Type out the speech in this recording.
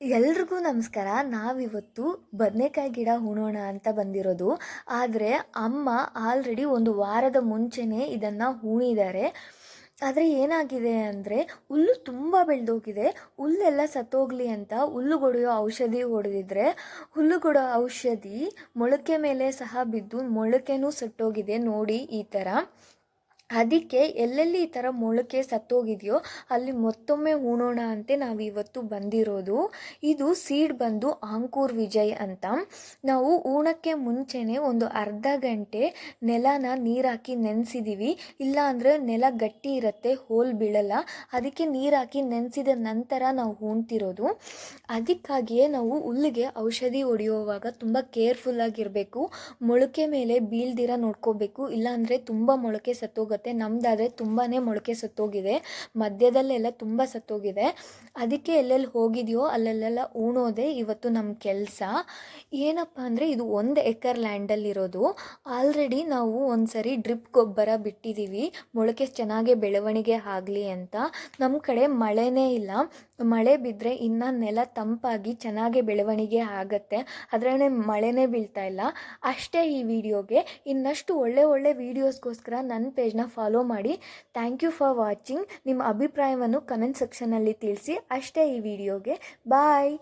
ಎಲ್ರಿಗೂ ನಮಸ್ಕಾರ. ನಾವಿವತ್ತು ಬದನೆಕಾಯಿ ಗಿಡ ಹೂಣೋಣ ಅಂತ ಬಂದಿರೋದು. ಆದರೆ ಅಮ್ಮ ಆಲ್ರೆಡಿ ಒಂದು ವಾರದ ಮುಂಚೆನೇ ಇದನ್ನು ಹೂಣಿದ್ದಾರೆ. ಆದರೆ ಏನಾಗಿದೆ ಅಂದರೆ ಹುಲ್ಲು ತುಂಬ ಬೆಳೆದೋಗಿದೆ. ಹುಲ್ಲೆಲ್ಲ ಸತ್ತೋಗ್ಲಿ ಅಂತ ಹುಲ್ಲುಗೊಡೆಯೋ ಔಷಧಿ ಹೊಡೆದಿದ್ರೆ ಹುಲ್ಲುಗೊಡೋ ಔಷಧಿ ಮೊಳಕೆ ಮೇಲೆ ಸಹ ಬಿದ್ದು ಮೊಳಕೆನೂ ಸಟ್ಟೋಗಿದೆ ನೋಡಿ ಈ ಥರ ಅದಕ್ಕೆ ಎಲ್ಲೆಲ್ಲಿ ಈ ಥರ ಮೊಳಕೆ ಸತ್ತೋಗಿದೆಯೋ ಅಲ್ಲಿ ಮತ್ತೊಮ್ಮೆ ಹೂಣೋಣ ಅಂತ ನಾವು ಇವತ್ತು ಬಂದಿರೋದು. ಇದು ಸೀಡ್ ಬಂದು ಆಂಕೂರ್ ವಿಜಯ್ ಅಂತ. ನಾವು ಹೂಣಕ್ಕೆ ಮುಂಚೆನೇ ಒಂದು ಅರ್ಧ ಗಂಟೆ ನೆಲನ ನೀರಾಕಿ ನೆನೆಸಿದ್ದೀವಿ ಇಲ್ಲ ಅಂದರೆ ನೆಲ ಗಟ್ಟಿ ಇರುತ್ತೆ, ಹೋಲ್ ಬೀಳಲ್ಲ. ಅದಕ್ಕೆ ನೀರಾಕಿ ನೆನೆಸಿದ ನಂತರ ನಾವು ಹೂಣ್ತಿರೋದು. ಅದಕ್ಕಾಗಿಯೇ ನಾವು ಹುಲ್ಲಿಗೆ ಔಷಧಿ ಹೊಡೆಯುವಾಗ ತುಂಬ ಕೇರ್ಫುಲ್ಲಾಗಿರಬೇಕು ಮೊಳಕೆ ಮೇಲೆ ಬೀಳ್ದಿರ ನೋಡ್ಕೋಬೇಕು. ಇಲ್ಲಾಂದರೆ ತುಂಬ ಮೊಳಕೆ ಸತ್ತೋಗುತ್ತೆ. ನಮ್ಮದಾದರೆ ತುಂಬಾ ಮೊಳಕೆ ಸತ್ತೋಗಿದೆ. ಮಧ್ಯದಲ್ಲೆಲ್ಲ ತುಂಬ ಸತ್ತೋಗಿದೆ. ಅದಕ್ಕೆ ಎಲ್ಲೆಲ್ಲಿ ಹೋಗಿದೆಯೋ ಅಲ್ಲೆಲ್ಲೆಲ್ಲ ಉಣೋದೆ ಇವತ್ತು ನಮ್ಮ ಕೆಲಸ. ಏನಪ್ಪ ಅಂದರೆ ಇದು ಒಂದು ಎಕರ್ ಲ್ಯಾಂಡಲ್ಲಿರೋದು. ಆಲ್ರೆಡಿ ನಾವು ಒಂದು ಸರಿ ಡ್ರಿಪ್ ಗೊಬ್ಬರ ಬಿಟ್ಟಿದ್ದೀವಿ ಮೊಳಕೆ ಚೆನ್ನಾಗಿ ಬೆಳವಣಿಗೆ ಆಗಲಿ ಅಂತ. ನಮ್ಮ ಕಡೆ ಮಳೆನೇ ಇಲ್ಲ. ಮಳೆ ಬಿದ್ದರೆ ಇನ್ನು ನೆಲ ತಂಪಾಗಿ ಚೆನ್ನಾಗಿ ಬೆಳವಣಿಗೆ ಆಗುತ್ತೆ. ಅದರೇ ಮಳೆನೇ ಬೀಳ್ತಾ ಇಲ್ಲ. ಅಷ್ಟೇ ಈ ವಿಡಿಯೋಗೆ. ಇನ್ನಷ್ಟು ಒಳ್ಳೆ ಒಳ್ಳೆ ವೀಡಿಯೋಸ್ಗೋಸ್ಕರ ನನ್ನ ಪೇಜ್ನ ಫಾಲೋ ಮಾಡಿ. ಥ್ಯಾಂಕ್ ಯು ಫಾರ್ ವಾಚಿಂಗ್ ನಿಮ್ಮ ಅಭಿಪ್ರಾಯವನ್ನು ಕಮೆಂಟ್ ಸೆಕ್ಷನಲ್ಲಿ ತಿಳಿಸಿ. ಅಷ್ಟೇ ಈ ವಿಡಿಯೋಗೆ ಬಾಯ್